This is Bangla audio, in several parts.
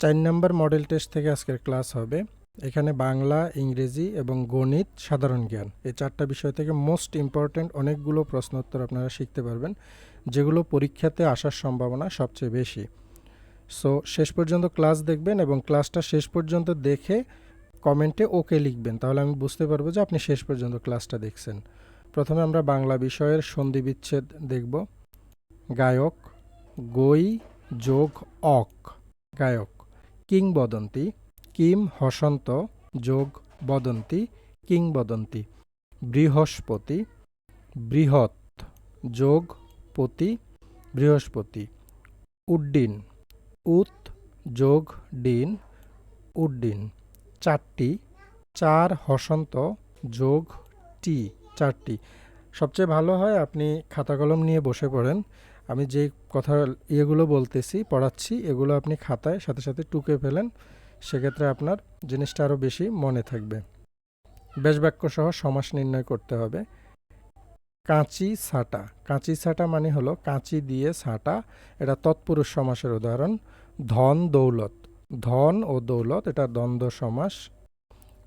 চার নম্বর মডেল টেস্ট থেকে আজকের ক্লাস হবে। এখানে বাংলা, ইংরেজি এবং গণিত সাধারণ জ্ঞান। এই চারটা বিষয় থেকে মোস্ট ইম্পর্ট্যান্ট অনেকগুলো প্রশ্ন উত্তর আপনারা শিখতে পারবেন, যেগুলো পরীক্ষাতে আসার সম্ভাবনা সবচেয়ে বেশি। সো শেষ পর্যন্ত ক্লাস দেখবেন এবং ক্লাসটা শেষ পর্যন্ত দেখে কমেন্টে ওকে লিখবেন। তাহলে আমি বুঝতে পারব যে আপনি শেষ পর্যন্ত ক্লাসটা দেখছেন। প্রথমে আমরা বাংলা বিষয়ের সন্ধি বিচ্ছেদ দেখব। গায়ক, গই, যোগ, অক। গায়ক। কিংবদন্তি, কিম হসন্ত যোগ বদন্তি, কিংবদন্তি, বৃহস্পতি, বৃহৎ যোগ পতি, বৃহস্পতি, উড্ডিন, উত যোগ ডিন, উড্ডিন, চারটি, চার হসন্ত যোগ টি, চারটি। সবচেয়ে ভালো হয় আপনি খাতা কলম নিয়ে বসে পড়েন। আমি যে কথা ইয়েগুলো বলতেছি, পড়াচ্ছি, এগুলো আপনি খাতায় সাথে সাথে টুকে ফেলেন, সেক্ষেত্রে আপনার জিনিসটা আরও বেশি মনে থাকবে। বেশ বাক্য সহ সমাস নির্ণয় করতে হবে। কাঁচি ছাটা। কাঁচি ছাটা মানে হলো কাঁচি দিয়ে ছাটা, এটা তৎপুরুষ সমাসের উদাহরণ। ধন, দৌলত। ধন ও দৌলত, এটা দ্বন্দ্ব সমাস।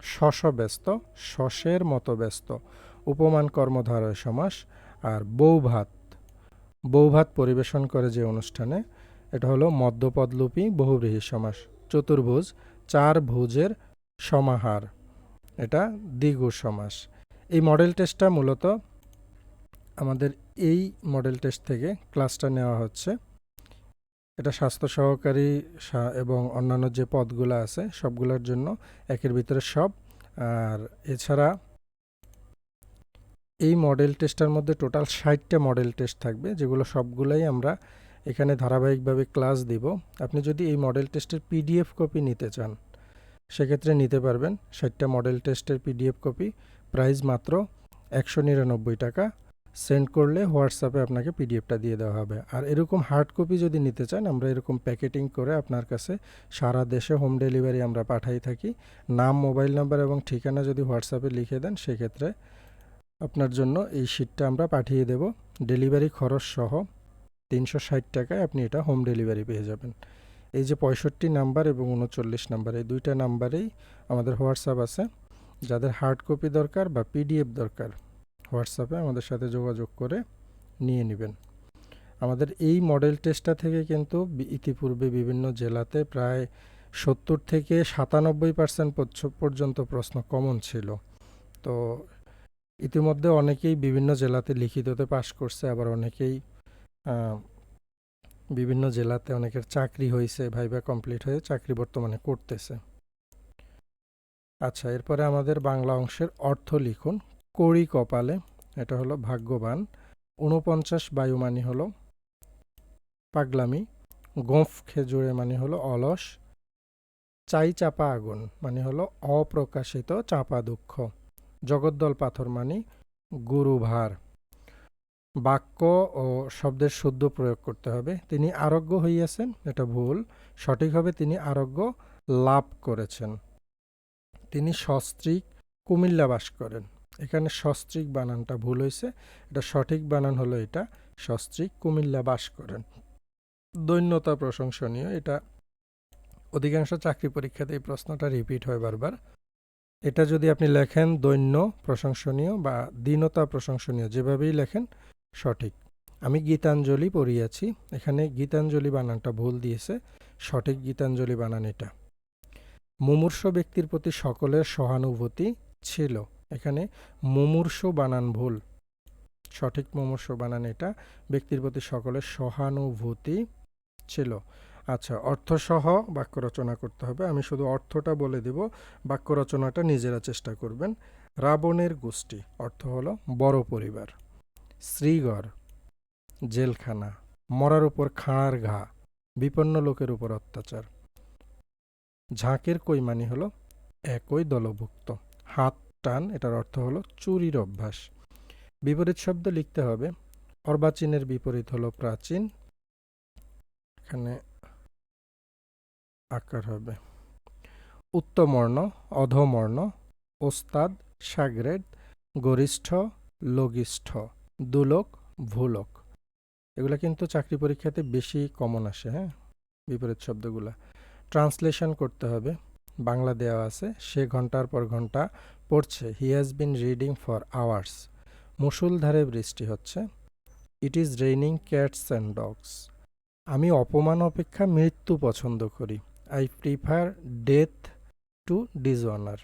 শশ ব্যস্ত শশের মতো ব্যস্ত। উপমান কর্মধারয় সমাস। আর বৌভাত। বৌভাত পরিবেশন করে যে অনুষ্ঠানে, এটা হলো মধ্যপদলুপী বহুব্রীহী সমাস, চতুর্ভুজ, চার ভুজের সমাহার। এটা দ্বিগু সমাস। এই মডেল টেস্টটা মূলত আমাদের এই মডেল টেস্ট থেকে ক্লাসটা নেওয়া হচ্ছে। এটা স্বাস্থ্য সহকারী এবং অন্যান্য যে পদগুলো আছে, সবগুলোর জন্য একের ভিতরে সব। আর এছাড়া এই মডেল টেস্টের মধ্যে টোটাল ষাটটা মডেল টেস্ট থাকবে, যেগুলো সবগুলোই আমরা এখানে ধারাবাহিকভাবে ক্লাস দিব। আপনি যদি এই মডেল টেস্টের পিডিএফ কপি নিতে চান, সেক্ষেত্রে নিতে পারবেন ষাটটা মডেল টেস্টের পিডিএফ কপি প্রাইস মাত্র একশো নিরানব্বই টাকা। সেন্ড করলে হোয়াটসঅ্যাপে আপনাকে পিডিএফটা দিয়ে দেওয়া হবে। আর এরকম হার্ড কপি যদি নিতে চান, আমরা এরকম প্যাকেটিং করে আপনার কাছে সারা দেশে হোম ডেলিভারি আমরা পাঠাই থাকি। নাম মোবাইল নাম্বার এবং ঠিকানা যদি হোয়াটসঅ্যাপে লিখে দেন, সেক্ষেত্রে আপনার জন্য এই শিটটা আমরা পাঠিয়ে দেব। ডেলিভারি খরচ সহ তিনশো ষাট টাকায় আপনি এটা হোম ডেলিভারি পেয়ে যাবেন। এই যে পঁয়ষট্টি নাম্বার এবং উনচল্লিশ নাম্বার, এই দুইটা নাম্বারেই আমাদের হোয়াটসঅ্যাপ আছে। যাদের হার্ড কপি দরকার বা পিডিএফ দরকার, হোয়াটসঅ্যাপে আমাদের সাথে যোগাযোগ করে নিয়ে নেবেন। আমাদের এই মডেল টেস্টটা থেকে কিন্তু ইতিপূর্বে বিভিন্ন জেলাতে প্রায় সত্তর থেকে সাতানব্বই পার্সেন্ট পর্যন্ত প্রশ্ন কমন ছিল। তো ইতিমধ্যে অনেকেই বিভিন্ন জেলাতে লিখিততে পাশ করছে, আবার অনেকেই বিভিন্ন জেলাতে অনেকের চাকরি হয়েছে ভাইবা কমপ্লিট হয়ে চাকরি বর্তমানে করতেছে। আচ্ছা এরপরে আমাদের বাংলা অংশের অর্থ লিখুন। কড়ি কপালে, এটা হলো ভাগ্যবান উনপঞ্চাশ বায়ু মানে হলো পাগলামি, গোঁফ খেজুরে মানে হলো অলস, চাই চাপা আগুন মানে হলো অপ্রকাশিত চাপা দুঃখ। জগদ্দল পাথর মানে গুরুভার। বাক্য ও শব্দের শুদ্ধ প্রয়োগ করতে হবে। তিনি আরোগ্য হইয়াছেন, এটা ভুল। সঠিক হবে তিনি আরোগ্য লাভ করেছেন। তিনি সস্ত্রীক কুমিল্লা বাস করেন। এখানে সস্ত্রিক বানানটা ভুল হয়েছে এটা সঠিক বানান হলো এটা, সস্ত্রীক কুমিল্লা বাস করেন। দৈন্যতা প্রশংসনীয়। এটা অধিকাংশ চাকরি পরীক্ষাতে এই প্রশ্নটা রিপিট হয় বারবার। এটা যদি আপনি লেখেন দৈন্য প্রশংসনীয় বা দীনতা প্রশংসনীয়, যেভাবেই লেখেন, সঠিক। আমি গীতাঞ্জলি পড়িয়াছি, এখানে গীতাঞ্জলি বানানটা ভুল দিয়েছে, সঠিক গীতাঞ্জলি বানান এটা। মুমূর্ষ ব্যক্তির প্রতি সকলের সহানুভূতি ছিল। এখানে মুমূর্ষ বানান ভুল। সঠিক মুমূর্ষ বানান এটা, ব্যক্তির প্রতি সকলের সহানুভূতি ছিল। আচ্ছা অর্থসহ বাক্য রচনা করতে হবে। আমি শুধু অর্থটা বলে দেব, বাক্য রচনাটা নিজেরা চেষ্টা করবেন। রাবণের গোষ্ঠী, অর্থ হলো বড় পরিবার। শ্রীগড়, জেলখানা, মরার উপর খাঁড়ার ঘা, বিপন্ন লোকের উপর অত্যাচার। ঝাঁকের কৈমানি হলো একই দলভুক্ত। হাত, টান, এটার অর্থ হলো চুরির অভ্যাস। বিপরীত শব্দ লিখতে হবে, অর্বাচীনের বিপরীত হলো প্রাচীন। এখানে আকার হবে। উত্তমর্ণ, অধমর্ণ, ওস্তাদ সাগরেদ গরিষ্ঠ, লঘিষ্ঠ, দুলোক, ভূলোক। এগুলো কিন্তু চাকরি পরীক্ষাতে বেশি কমন আসে হ্যাঁ? বিপরীত শব্দগুলা। ট্রান্সলেশন করতে হবে। বাংলা দেওয়া আছে, সে ঘণ্টার পর ঘণ্টা পড়ছে। He has been reading for hours মুষলধারে বৃষ্টি হচ্ছে। It is raining cats and dogs আমি অপমান অপেক্ষা মৃত্যু পছন্দ করি। I prefer death to dishonour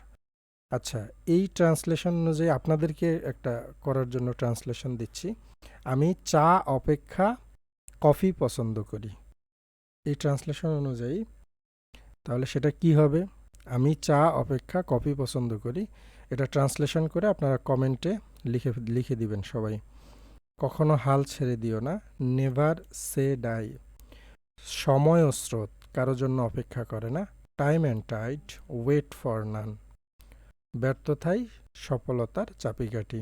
আচ্ছা এই ট্রান্সলেশন অনুযায়ী আপনাদেরকে একটা করার জন্য ট্রান্সলেশন দিচ্ছি। আমি চা অপেক্ষা কফি পছন্দ করি। এই ট্রান্সলেশন অনুযায়ী, তাহলে সেটা কি হবে? আমি চা অপেক্ষা কফি পছন্দ করি। এটা ট্রান্সলেশন করে আপনারা কমেন্টে লিখে লিখে দিবেন সবাই। কখনো হাল ছেড়ে দিও না। নেভার সে ডাই সময় স্রোত। কারও জন্য অপেক্ষা করে না। Time and tide wait for none ব্যর্থতাই সফলতার চাপিকাঠি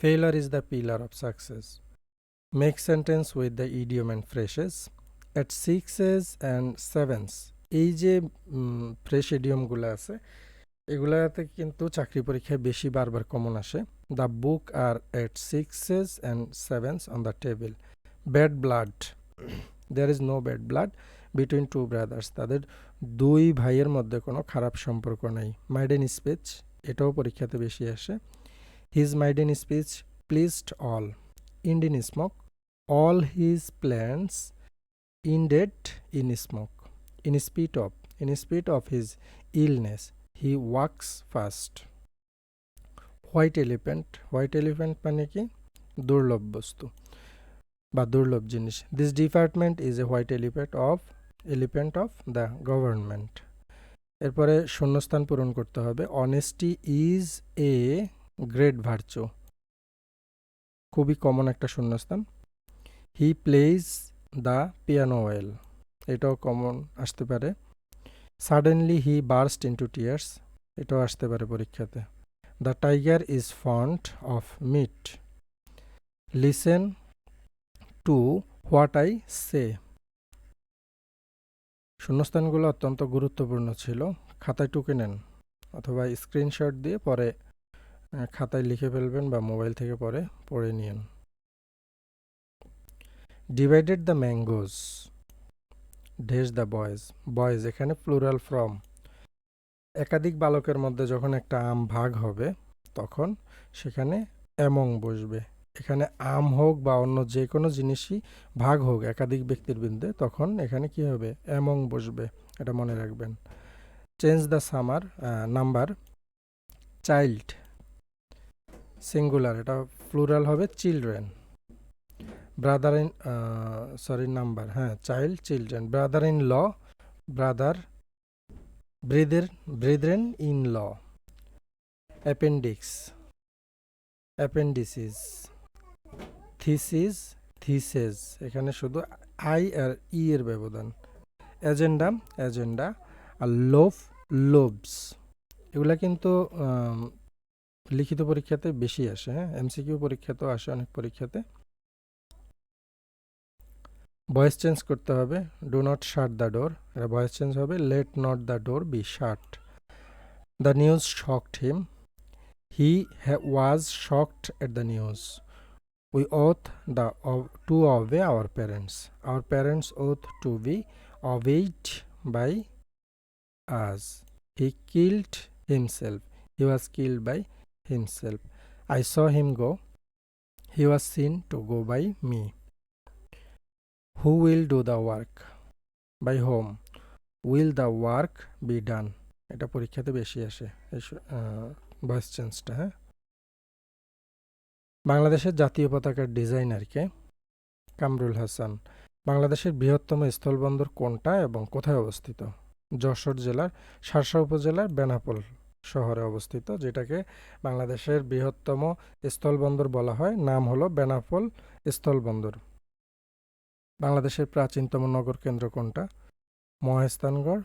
failure is the pillar of success make sentence with the idiom and phrases at sixes and sevens এই যে ফ্রেশ ইডিয়মগুলো আছে, এগুলাতে কিন্তু চাকরি পরীক্ষায় বেশি বারবার কমন আসে। The book are at sixes and sevens on the table bad blood there is no bad blood between two brothers তাদের দুই ভাইয়ের মধ্যে কোনো খারাপ সম্পর্ক নাই। মাইডেন স্পিচ এটাও পরীক্ষাতে বেশি আসে। His maiden speech pleased all ended in smoke all his plans ended in smoke in spite of in spite of his illness he works fast white elephant white elephant মানে কি? দুর্লভ বস্তু বা দুর্লভ জিনিস। This department is a white elephant of elephant of the government এরপরে শূন্যস্থান পূরণ করতে হবে। Honesty is a great virtue খুবই কমন একটা শূন্যস্থান। He plays the piano well এটাও কমন আসতে পারে। Suddenly he burst into tears এটাও আসতে পারে পরীক্ষাতে। The tiger is fond of meat listen to what I say শূন্যস্থানগুলো অত্যন্ত গুরুত্বপূর্ণ ছিল। খাতায় টুকে নেন অথবা স্ক্রিনশট দিয়ে পরে খাতায় লিখে ফেলবেন বা মোবাইল থেকে পরে পড়ে নিন ডিভাইডেড দ্য ম্যাঙ্গোজ ঢেস দ্য বয়েজ বয়েজ এখানে প্লুরাল ফ্রম একাধিক বালকের মধ্যে যখন একটা আম ভাগ হবে, তখন সেখানে অ্যামং বসবে। এখানে আম হোক বা অন্য যে কোনো জিনিসই ভাগ হোক একাধিক ব্যক্তির বিরুদ্ধে, তখন এখানে কি হবে? অ্যামং বসবে, এটা মনে রাখবেন। Change the summer number, child, singular, এটা প্লুরাল হবে children. Brother in sorry, number হ্যাঁ child, children. Brother in law, brother brethren, brethren in law. Appendix, appendices. Thesis theses এখানে শুধু আই আর ই এর ব্যবধান। এজেন্ডা এজেন্ডা আর লোভ লোভস এগুলা কিন্তু লিখিত পরীক্ষাতে বেশি আসে হ্যাঁ? এমসিকিউ পরীক্ষাতেও আসে অনেক পরীক্ষাতে। ভয়েস চেঞ্জ করতে হবে। Do not shut the door এটা ভয়েস চেঞ্জ হবে। Let not the door be shut the news shocked him he was shocked at the news we ought the to obey our parents our parents ought to be obeyed by us he killed himself he was killed by himself i saw him go he was seen to go by me who will do the work by whom will the work be done এটা পরীক্ষাতে বেশি আসে ভয়েস চেঞ্জটা হ্যাঁ বাংলাদেশের জাতীয় পতাকার ডিজাইনারকে কামরুল হাসান, বাংলাদেশের বৃহত্তম স্থলবন্দর কোনটা এবং কোথায় অবস্থিত? যশোর জেলার শার্শা উপজেলার বেনাপোল শহরে অবস্থিত, যেটাকে বাংলাদেশের বৃহত্তম স্থলবন্দর বলা হয়। নাম হলো বেনাপোল স্থলবন্দর। বাংলাদেশের প্রাচীনতম নগর কেন্দ্র কোনটা? মহেস্তানগড়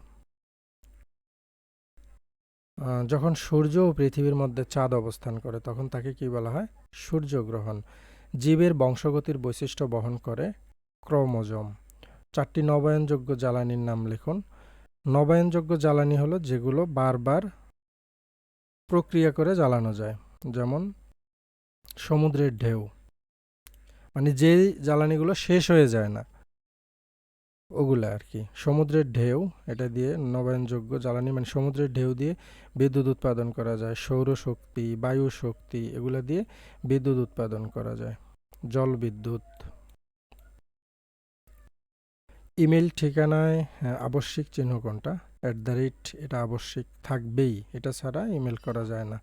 যখন সূর্য ও পৃথিবীর মধ্যে চাঁদ অবস্থান করে, তখন তাকে কি বলা হয়? সূর্যগ্রহণ, জীবের বংশগতির বৈশিষ্ট্য বহন করে ক্রোমোজম। চারটি নবায়নযোগ্য জ্বালানির নাম লিখুন। নবায়নযোগ্য জ্বালানি হলো যেগুলো বারবার প্রক্রিয়া করে জ্বালানো যায়, যেমন সমুদ্রের ঢেউ। মানে যে জ্বালানিগুলো শেষ হয়ে যায় না ওগুলা আর কি সমুদ্রের ঢেউ এটা দিয়ে নবায়নযোগ্য জ্বালানি মানে সমুদ্রের ঢেউ দিয়ে বিদ্যুৎ উৎপাদন করা যায় সৌরশক্তি বায়ু শক্তি এগুলা দিয়ে বিদ্যুৎ উৎপাদন করা যায় জল বিদ্যুৎ। ইমেল ঠিকানায় হ্যাঁ, আবশ্যিক চিহ্ন কোনটা? অ্যাট দ্য রেট এটা আবশ্যিক থাকবেই এটা ছাড়া ইমেল করা যায় না।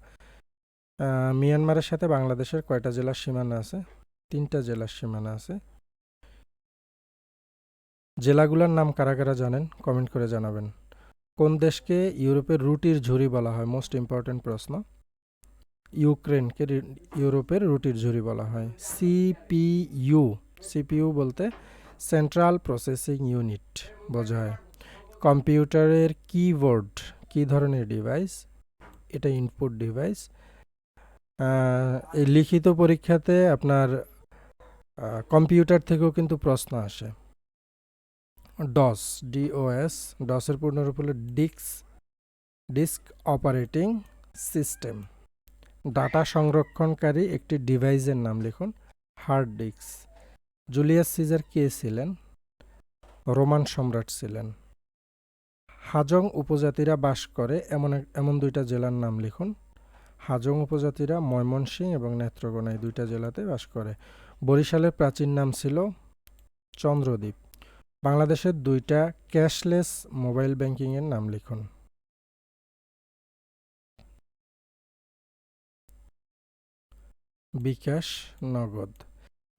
মিয়ানমারের সাথে বাংলাদেশের কয়টা জেলার সীমানা আছে? তিনটা জেলার সীমানা আছে। জেলাগুলোর নাম কারা কারা জানেন? কমেন্ট করে জানাবেন। কোন দেশকে ইউরোপের রুটির ঝুড়ি বলা হয়? মোস্ট ইম্পর্ট্যান্ট প্রশ্ন। ইউক্রেনকে ইউরোপের রুটির ঝুড়ি বলা হয়। সিপিইউ। সিপিইউ বলতে সেন্ট্রাল প্রসেসিং ইউনিট বোঝায়। কম্পিউটারের কিবোর্ড। কি ধরনের ডিভাইস? এটা ইনপুট ডিভাইস। এই লিখিত পরীক্ষাতে আপনার কম্পিউটার থেকেও কিন্তু প্রশ্ন আসে। ডস ডিওএস ডসের পূর্ণরূপ হলো ডিক্স ডিস্ক অপারেটিং সিস্টেম। ডাটা সংরক্ষণকারী একটি ডিভাইসের নাম লিখুন, হার্ড ডিস্ক। জুলিয়াস সিজার কে ছিলেন? রোমান সম্রাট ছিলেন। হাজং উপজাতিরা বাস করে এমন এমন দুইটা জেলার নাম লিখুন। হাজং উপজাতিরা ময়মনসিং এবং নেত্রকোনা এই দুইটা জেলাতে বাস করে। বরিশালের প্রাচীন নাম ছিল চন্দ্রদ্বীপ। বাংলাদেশের দুইটা ক্যাশলেস মোবাইল ব্যাংকিংয়ের নাম লিখুন। বিকাশ নগদ।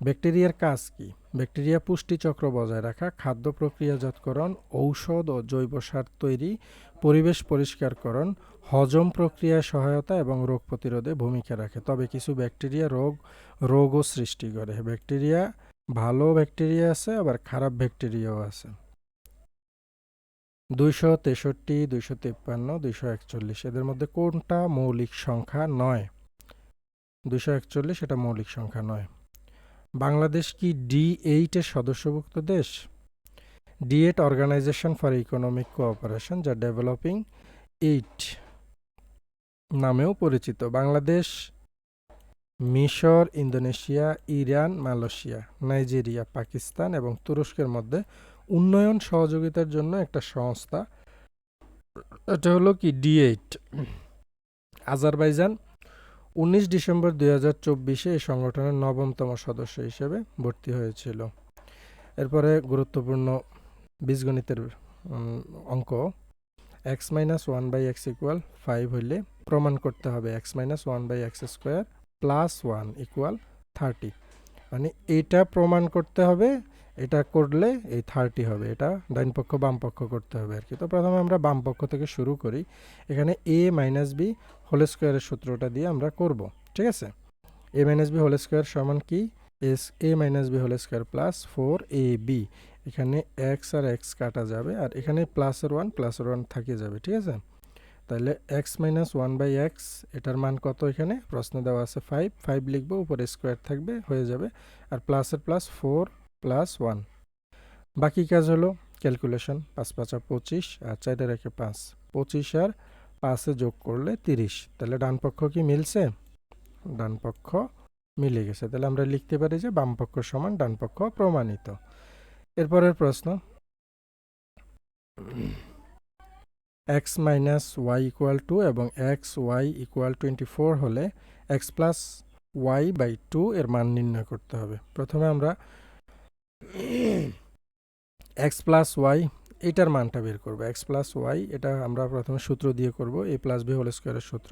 ব্যাকটেরিয়ার কাজ কি? ব্যাকটেরিয়া পুষ্টিচক্র বজায় রাখা, খাদ্য প্রক্রিয়াজাতকরণ, ঔষধ ও জৈব সার তৈরি, পরিবেশ পরিষ্কারকরণ, হজম প্রক্রিয়ায় সহায়তা এবং রোগ প্রতিরোধে ভূমিকা রাখে। তবে কিছু ব্যাকটেরিয়া রোগ, রোগও সৃষ্টি করে। ব্যাকটেরিয়া ভালো ব্যাকটেরিয়া আছে, আবার খারাপ ব্যাকটেরিয়াও আছে। দুইশো তেষট্টি, দুইশো তিপ্পান্ন, দুইশো একচল্লিশ, এদের মধ্যে কোনটা মৌলিক সংখ্যা নয়? দুইশো একচল্লিশ, এটা মৌলিক সংখ্যা নয়। বাংলাদেশ কি ডি এইটের সদস্যভুক্ত দেশ? D eight organisation for economic cooperation যা ডেভেলপিং এইট নামেও পরিচিত। বাংলাদেশ মিশর, Indonesia, Iran, Malaysia, Nigeria, Pakistan এবং তুরস্কের মধ্যে উন্নয়ন সহযোগিতার জন্য একটা সংস্থা। এটা হলো কি ডি এইট। আজারবাইজান উনিশ ডিসেম্বর দুই হাজার চব্বিশে এই সংগঠনের নবমতম সদস্য হিসেবে ভর্তি হয়েছিল। এরপরে গুরুত্বপূর্ণ বীজগণিতের অঙ্ক, X minus one by X equal five হইলে প্রমাণ করতে হবে। X minus one by X square plus one equal thirty মানে এইটা প্রমাণ করতে হবে, এটা করলে এই থার্টি হবে, এটা ডাইন পক্ষ, বাম পক্ষ করতে হবে আর কি তো প্রথমে আমরা বাম পক্ষ থেকে শুরু করি। এখানে এ মাইনাস বি হোল স্কোয়ারের সূত্রটা দিয়ে আমরা করব, ঠিক আছে? A minus B whole square সমান কি? Is A minus B whole square plus four A B এখানে এক্স আর এক্স কাটা যাবে, আর এখানে প্লাসের ওয়ান প্লাসের ওয়ান থাকে যাবে, ঠিক আছে? তাহলে X minus one by X এটার মান কত এখানে? প্রশ্ন দেওয়া আছে ফাইভ ফাইভ লিখব, উপরে স্কোয়ার থাকবে, হয়ে যাবে। আর প্লাসের প্লাস ফোর প্লাস ওয়ান বাকি কাজ হলো ক্যালকুলেশন পাঁচ পাঁচা পঁচিশ, আর চারটে রেখে পাঁচ। পঁচিশ আর পাঁচে যোগ করলে তিরিশ। তাহলে ডান পক্ষ কি মিলছে? ডান পক্ষ মিলে গেছে। তাহলে আমরা লিখতে পারি যে বাম পক্ষ সমান ডান পক্ষ প্রমাণিত। এরপরের প্রশ্ন। X minus Y equal to এবং X Y equal twenty four হলে X plus Y by two এর মান নির্ণয় করতে হবে। প্রথমে আমরা এক্স প্লাস ওয়াই এটার মানটা বের করব। এক্স প্লাস ওয়াই এটা আমরা প্রথমে সূত্র দিয়ে করব, এ প্লাস বি হোল স্কোয়ারের সূত্র।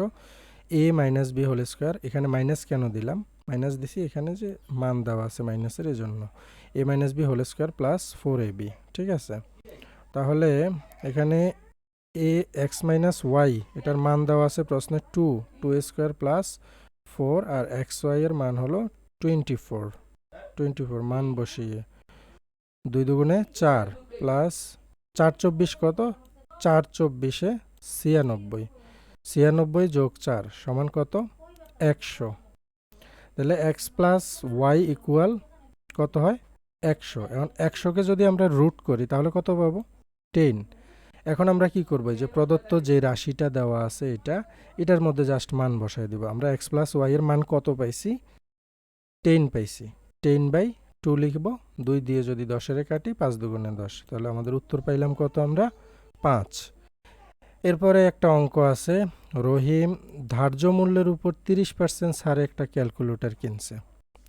A minus B whole square, এখানে মাইনাস কেন দিলাম? মাইনাস দিছি এখানে যে মান দেওয়া আছে মাইনাসের এই জন্য A minus B whole square plus four A B, ঠিক আছে? তাহলে এখানে এ, এক্স মাইনাস ওয়াই, এটার মান দেওয়া আছে প্রশ্নে two two square plus four, আর এক্স ওয়াই এর মান হলো টোয়েন্টি ফোর টোয়েন্টি ফোর, মান বসিয়ে। দুই দুগুণে চার প্লাস চার চব্বিশ কত? চার চব্বিশে ছিয়ানব্বই। ছিয়ানব্বই যোগ চার সমান কত? একশো। তাহলে এক্স প্লাস ওয়াই ইকুয়াল কত হয়? একশো। এখন একশোকে যদি আমরা রুট করি তাহলে কত পাবো? টেন। এখন আমরা কি করব? যে প্রদত্ত যে রাশিটা দেওয়া আছে এটা, এটার মধ্যে জাস্ট মান বসাই দিব। আমরা এক্স প্লাস ওয়াই এর মান কত পাইছি? টেন পাইছি। টেন বাই টু লিখব। দুই দিয়ে যদি দশেরে কাটি, পাঁচ দুগুণে দশ। তাহলে আমাদের উত্তর পাইলাম কত আমরা? পাঁচ। এরপরে একটা অঙ্ক আছে, রহিম ধার্য মূল্যের উপর তিরিশ পার্সেন্ট ছাড়ে একটা ক্যালকুলেটর কিনছে।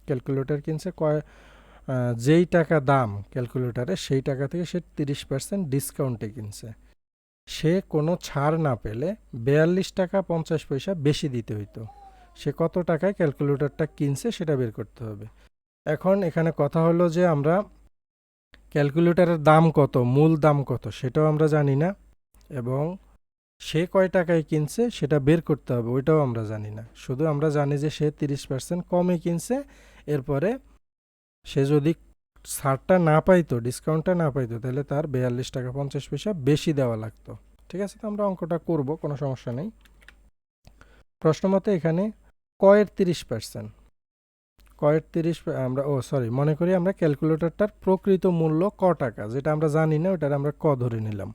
ক্যালকুলেটর কিনছে কয় যেই টাকা দাম ক্যালকুলেটরে সেই টাকা থেকে সে তিরিশ পার্সেন্ট ডিসকাউন্টে কিনছে। সে কোনো ছাড় না পেলে বিয়াল্লিশ টাকা পঞ্চাশ পয়সা বেশি দিতে হইতো। সে কত টাকায় ক্যালকুলেটরটা কিনছে সেটা বের করতে হবে। এখন এখানে কথা হলো যে আমরা ক্যালকুলেটরের দাম কত, মূল দাম কত, সেটাও আমরা জানি না এবং সে কয় টাকায় কিনছে সেটা বের করতে হবে, ওইটাও আমরা জানি না। শুধু আমরা জানি যে সে তিরিশ পার্সেন্ট কমে কিনছে, এরপরে সে যদি ছাড়টা না পাইতো ডিসকাউন্টটা না পাইতো, তাহলে তার বিয়াল্লিশ টাকা পঞ্চাশ পয়সা বেশি দেওয়া লাগতো। ঠিক আছে, তো আমরা অঙ্কটা করব, কোনো সমস্যা নেই। প্রশ্ন মতে এখানে কয়ের তিরিশ পার্সেন্ট কয়ের তিরিশ আমরা, ও সরি মনে করি আমরা ক্যালকুলেটরটার প্রকৃত মূল্য ক টাকা, যেটা আমরা জানি না ওটার আমরা ক ধরে নিলাম।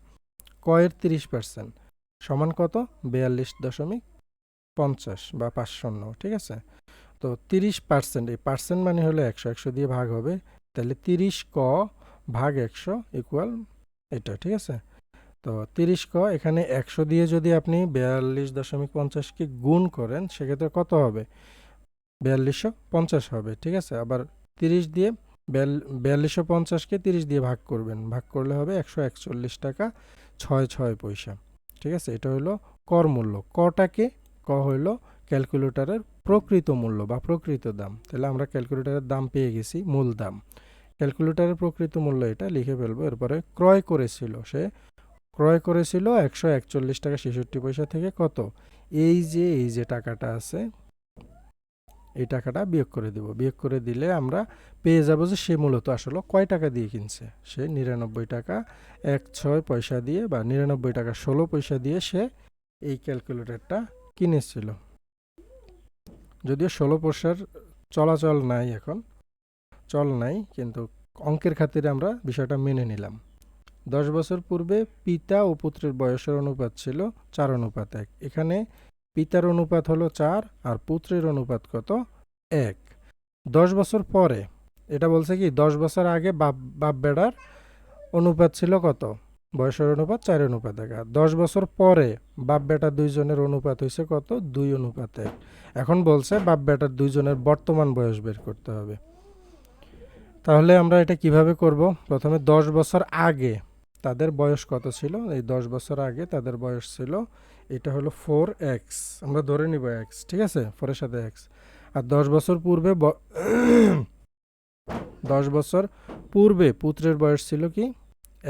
কয়ের তিরিশ পার্সেন্ট সমান কত? বিয়াল্লিশ দশমিক পঞ্চাশ বা পাঁচ শূন্য, ঠিক আছে? তো তিরিশ পার্সেন্ট এই পার্সেন্ট মানে হলো একশো একশো দিয়ে ভাগ হবে তাহলে তিরিশ ক ভাগ একশো ইকুয়াল এটা, ঠিক আছে? তো তিরিশ ক, এখানে একশো দিয়ে যদি আপনি বিয়াল্লিশ দশমিক পঞ্চাশকে গুণ করেন, সেক্ষেত্রে কত হবে? বিয়াল্লিশশো পঞ্চাশ হবে, ঠিক আছে? আবার তিরিশ দিয়ে বিয়াল্লিশশো পঞ্চাশকে তিরিশ দিয়ে ভাগ করবেন। ভাগ করলে হবে একশো একচল্লিশ টাকা ছয় ছয় পয়সা, ঠিক আছে? এটা হলো কর মূল্য। কটাকে ক হইল ক্যালকুলেটরের প্রকৃত মূল্য বা প্রকৃত দাম। তাহলে আমরা ক্যালকুলেটরের দাম পেয়ে গেছি, মূল দাম। ক্যালকুলেটরের প্রকৃত মূল্য এটা, লিখে ফেলব। এরপরে ক্রয় করেছিল সে। ক্রয় করেছিল একশো একচল্লিশ টাকা ছেষট্টি পয়সা থেকে কত? এই যে এই যে টাকাটা আছে, এই টাকাটা বিয়োগ করে দেব। বিয়োগ করে দিলে আমরা পেয়ে যাব যে সে মূলত আসলে কয় টাকা দিয়ে কিনছে? সে নিরানব্বই টাকা এক ছয় পয়সা দিয়ে বা নিরানব্বই টাকা ষোলো পয়সা দিয়ে সে এই ক্যালকুলেটরটা কিনেছিল। যদিও ষোলো পয়সার চলাচল নাই এখন চল নাই, কিন্তু অঙ্কের খাতিরে আমরা বিষয়টা মেনে নিলাম। দশ বছর পূর্বে পিতা ও পুত্রের বয়সের অনুপাত ছিল চার অনুপাত এক। এখানে পিতার অনুপাত হলো চার আর পুত্রের অনুপাত কত? এক। দশ বছর পরে, এটা বলছে কি, দশ বছর আগে বাপ বাপ বেড়ার অনুপাত ছিল কত? বয়সের অনুপাত চার অনুপাত এক। আর দশ বছর পরে বাপ বেটা দুইজনের অনুপাত হয়েছে কত? দুই অনুপাত এক। এখন বলছে বাপ বেটার দুইজনের বর্তমান বয়স বের করতে হবে। তাহলে আমরা এটা কীভাবে করব? প্রথমে দশ বছর আগে তাদের বয়স কত ছিল? এই দশ বছর আগে তাদের বয়স ছিল, এটা হলো ফোর এক্স আমরা ধরে নিব এক্স ঠিক আছে? ফোরের সাথে এক্স আর দশ বছর পূর্বে দশ বছর পূর্বে পুত্রের বয়স ছিল কি?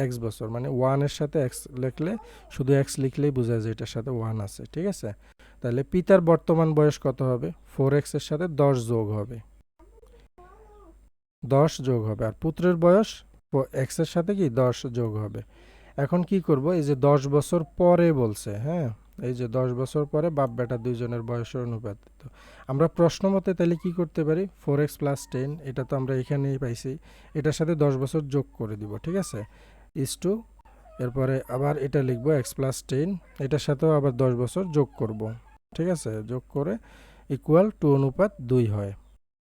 এক্স বছর মানে ওয়ানের সাথে এক্স লিখলে শুধু এক্স লিখলেই বোঝা যায় এটার সাথে ওয়ান আছে, ঠিক আছে? তাহলে পিতার বর্তমান বয়স কত হবে? ফোর এক্সের সাথে দশ যোগ হবে। দশ যোগ হবে। আর পুত্রের বয়স এক্সের সাথে কি দশ যোগ হবে। এখন কি করব? এই যে দশ বছর পরে বলছে হ্যাঁ? এই যে দশ বছর পরে বাপ বেটা দুইজনের বয়সের অনুপাত। তো আমরা প্রশ্ন মতে তাহলে কী করতে পারি? ফোর এক্স প্লাস টেন এটা তো আমরা এখানেই পাইছি। এটার সাথে দশ বছর যোগ করে দিব, ঠিক আছে? ইস টু এরপরে আবার এটা লিখব এক্স প্লাস টেন এটার সাথেও আবার দশ বছর যোগ করব, ঠিক আছে? যোগ করে ইকুয়াল টু অনুপাত দুই হয়।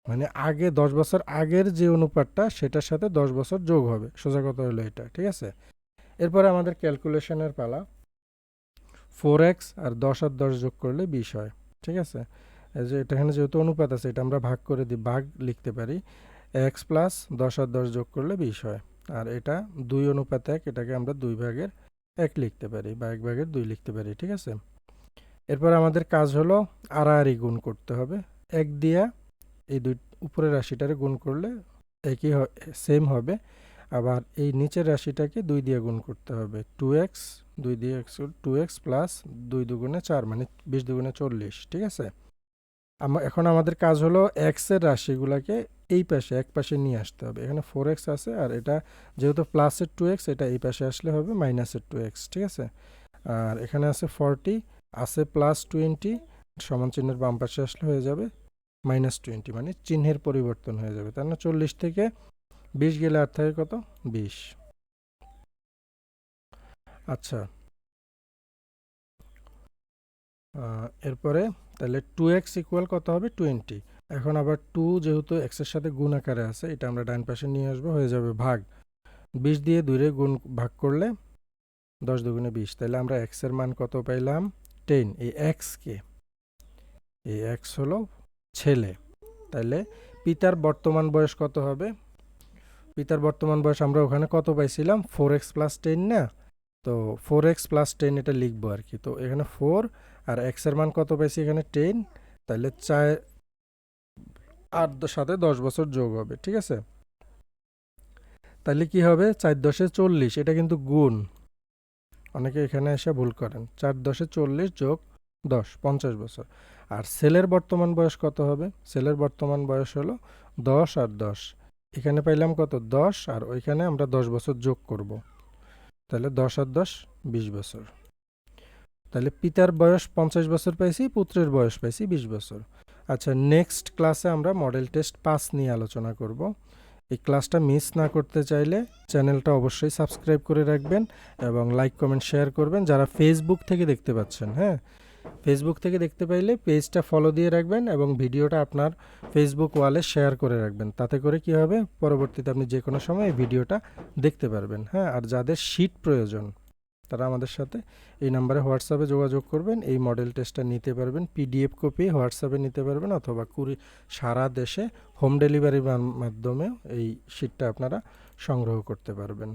মানে আগে দশ বছর আগের যে অনুপাতটা, সেটার সাথে দশ বছর যোগ হবে। সোজা কথা হলো এটা, ঠিক আছে? এরপরে আমাদের ক্যালকুলেশনের পালা। ফোর এক্স আর দশ আর দশ যোগ করলে বিশ হয়, ঠিক আছে? যে এখানে যেহেতু অনুপাত আছে, এটা আমরা ভাগ করে দিই ভাগ লিখতে পারি। এক্স প্লাস দশ আর দশ যোগ করলে বিশ হয়। আর এটা দুই অনুপাত এক, এটাকে আমরা দুই ভাগের এক লিখতে পারি বা এক ভাগের দুই লিখতে পারি, ঠিক আছে? এরপর আমাদের কাজ হলো আড়াআড়ি গুণ করতে হবে। এক দিয়া এই দুই, উপরের রাশিটারে গুণ করলে একই সেম হবে। আবার এই নিচের রাশিটাকে দুই দিয়ে গুণ করতে হবে। টু এক্স দুই দিয়ে এক্স টু এক্স প্লাস দুই দুগুণে চার মানে বিশ দুগুণে চল্লিশ, ঠিক আছে? এখন আমাদের কাজ হলো এক্সের রাশিগুলোকে এই পাশে, এক পাশে নিয়ে আসতে হবে। এখানে ফোর এক্স আছে, আর এটা যেহেতু প্লাসের টু এক্স এটা এই পাশে আসলে হবে মাইনাসের টু এক্স ঠিক আছে? আর এখানে আছে ফর্টি আছে প্লাস টোয়েন্টি সমান চিহ্নের বাম পাশে আসলে হয়ে যাবে মাইনাস টোয়েন্টি মানে চিহ্নের পরিবর্তন হয়ে যাবে। তার না চল্লিশ থেকে বিশ গেলে আর থাকে কত? বিশ। আচ্ছা। এরপরে তাহলে টু এক্স ইকুয়াল কত হবে? টোয়েন্টি। এখন আবার টু যেহেতু এক্সের সাথে গুণ আকারে আছে, এটা আমরা ডান পাশে নিয়ে আসব, হয়ে যাবে ভাগ। বিশ দিয়ে দুইরে গুণ ভাগ করলে দশ দুগুণে বিশ। তাহলে আমরা এক্সের মান কত পাইলাম? টেন। এই এক্স কে? এই এক্স হলো ছেলে। তাহলে পিতার বর্তমান বয়স কত হবে? পিতার বর্তমান বয়স আমরা ওখানে কত পাইছিলাম? ফোর এক্স প্লাস টেন না? তো ফোর এক্স প্লাস টেন এটা লিখব আর কি। তো এখানে ফোর আর এক্সের মান কত পাইছি এখানে? টেন তাহলে চার, আট সাথে দশ বছর যোগ হবে, ঠিক আছে? তাহলে কি হবে? চার দশে চল্লিশ, এটা কিন্তু গুণ। অনেকে এখানে এসে ভুল করেন। চার দশে চল্লিশ যোগ দশ, পঞ্চাশ বছর। আর সেলের বর্তমান বয়স কত হবে? সেলের বর্তমান বয়স হলো দশ আর দশ। এখানে পাইলাম কত? দশ, আর ওইখানে আমরা দশ বছর যোগ করব। তাহলে দশ আর দশ, বিশ বছর। তাহলে পিতার বয়স পঞ্চাশ বছর পাইছি, পুত্রের বয়স পাইছি বিশ বছর। আচ্ছা নেক্সট ক্লাসে আমরা মডেল টেস্ট পাস নিয়ে আলোচনা করব। এই ক্লাসটা মিস না করতে চাইলে চ্যানেলটা অবশ্যই সাবস্ক্রাইব করে রাখবেন এবং লাইক কমেন্ট শেয়ার করবেন যারা ফেসবুক থেকে দেখতে পাচ্ছেন হ্যাঁ? ফেসবুক থেকে দেখতে পাইলে পেজটা ফলো দিয়ে রাখবেন এবং ভিডিওটা আপনার ফেসবুক ওয়ালে শেয়ার করে রাখবেন। তাতে করে কি হবে? পরবর্তীতে আপনি যে কোনো সময় এই ভিডিওটা দেখতে পারবেন। হ্যাঁ আর যাদের শিট প্রয়োজন, তারা আমাদের সাথে এই নাম্বারে হোয়াটসঅ্যাপে যোগাযোগ করবেন। এই মডেল টেস্টটা নিতে পারবেন। পিডিএফ কপি হোয়াটসঅ্যাপে নিতে পারবেন অথবা কুড়ি সারা দেশে হোম ডেলিভারির মাধ্যমেও এই শিটটা আপনারা সংগ্রহ করতে পারবেন।